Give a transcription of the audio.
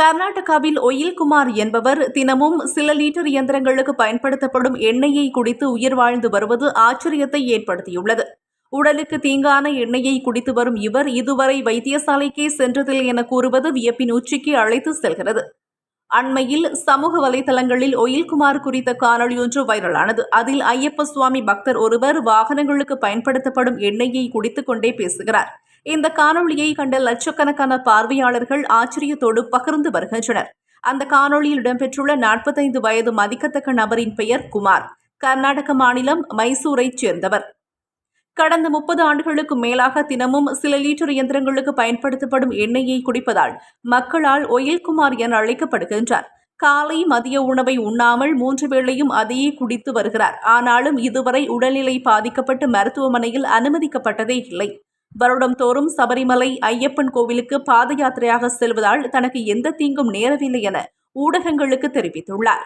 கர்நாடகாவில் ஒயில்குமார் என்பவர் தினமும் சில லிட்டர் இயந்திரங்களுக்கு பயன்படுத்தப்படும் எண்ணெயை குடித்து உயிர் வாழ்ந்து வருவது ஆச்சரியத்தை ஏற்படுத்தியுள்ளது. உடலுக்கு தீங்கான எண்ணெயை குடித்து வரும் இவர் இதுவரை வைத்தியசாலைக்கே சென்றதில்லை என கூறுவது வியப்பின் உச்சிக்கு அழைத்து செல்கிறது. அண்மையில் சமூக வலைதளங்களில் ஒயில்குமார் குறித்த காணொளி ஒன்று வைரலானது. அதில் ஐயப்ப சுவாமி பக்தர் ஒருவர் வாகனங்களுக்கு பயன்படுத்தப்படும் எண்ணெயை குடித்துக்கொண்டே பேசுகிறார். இந்த காணொளியை கண்ட லட்சக்கணக்கான பார்வையாளர்கள் ஆச்சரியத்தோடு பகிர்ந்து வருகின்றனர். அந்த காணொளியில் இடம்பெற்றுள்ள நாற்பத்தைந்து வயது மதிக்கத்தக்க நபரின் பெயர் குமார் கர்நாடக மாநிலம் மைசூரைச் சேர்ந்தவர். கடந்த முப்பது ஆண்டுகளுக்கு மேலாக தினமும் சில லீட்டர் இயந்திரங்களுக்கு பயன்படுத்தப்படும் எண்ணெயை குடிப்பதால் மக்களால் ஒயில்குமார் என அழைக்கப்படுகின்றார். காலை மதிய உணவை உண்ணாமல் மூன்று வேளையும் அதையே குடித்து வருகிறார். ஆனாலும் இதுவரை உடல்நிலை பாதிக்கப்பட்டு மருத்துவமனையில் அனுமதிக்கப்பட்டதே இல்லை. வருடம் தோறும் சபரிமலை ஐயப்பன் கோவிலுக்கு பாத யாத்திரையாக செல்வதால் தனக்கு எந்த தீங்கும் நேரவில்லை என ஊடகங்களுக்கு தெரிவித்துள்ளார்.